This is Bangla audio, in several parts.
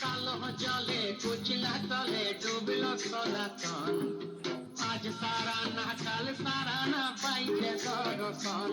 কালো জলে কুচলা তলে ডুবল সনাতন আজ সারা না কাল সারা না পাইছে দর্শন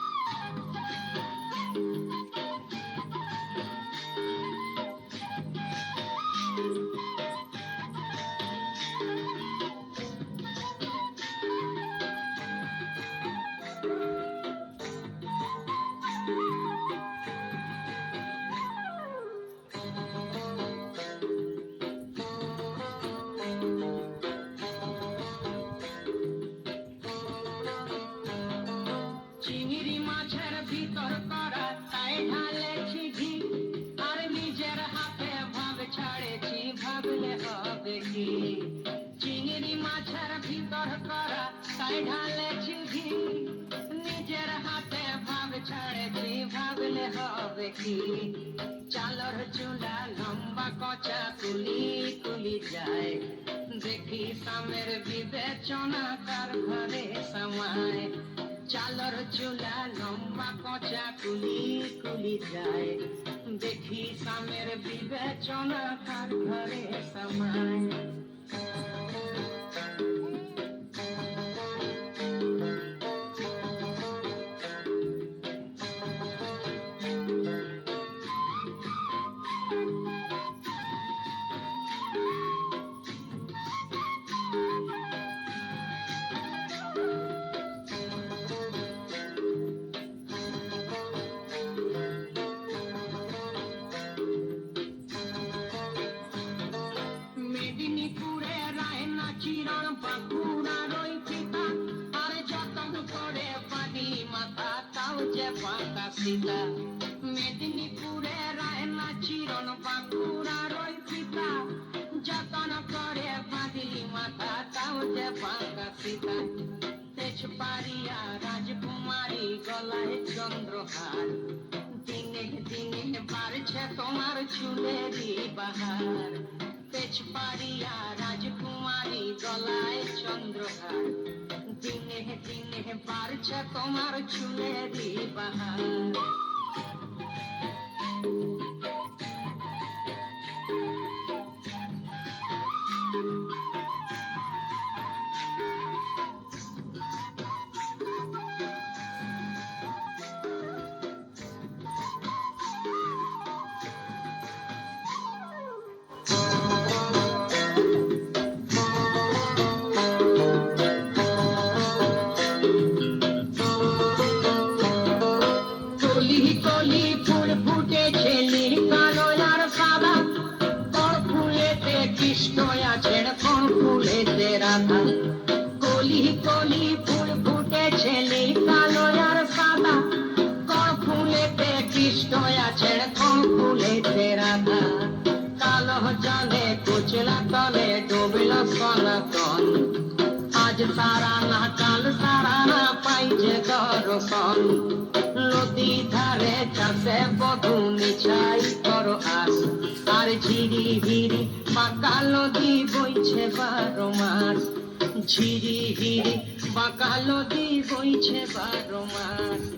মাছের ভিতর করা, তাই ঢালেছি ঘি। আর নিজের হাতে ভাব ছাড়েছি, ভাবলে হবে কি? চিংড়ি মাছের ভিতর করা, তাই ঢালেছি ঘি। নিজের হাতে ভাব ছাড়েছি, ভাবলে হবে কি? চালর চুলা লম্বা কচা তুলি তুলি যায়। দেখি সামের বিবেচনা কার ঘরে সময়। চালর চুলা লম্বা কচা কুলি কুলি যায়। দেখি সামের বিবেচনা তার ঘরে সময়। পাতা সীতা মেদিনীপুরে রায়না চিরণ বাঁকুড়ার ওই পিতা যতন করে পানি মাথা তাও যে পাতা সীতা তেজপারিয়া রাজকুমারী গলায় চন্দ্রহার দিনে দিনে বাড়ছে তোমার চুলেরই বাহার তেজপারিয়া রাজকুমারী গলায় চন্দ্রহার দিনে বাড়ছে তোমার চুলেরই বাহার কালো জলে কুচলা তলে ডুবল সনাতন আজ সারা না কাল সারা না পাইছে দর্শন নদী ধারে চাষে বধু মিছাই করো আস আর ঝিরি হিরি পাকা নদী বইছে বারো মাস ঝিরি হিরি পাকা নদী বইছে বারো মাস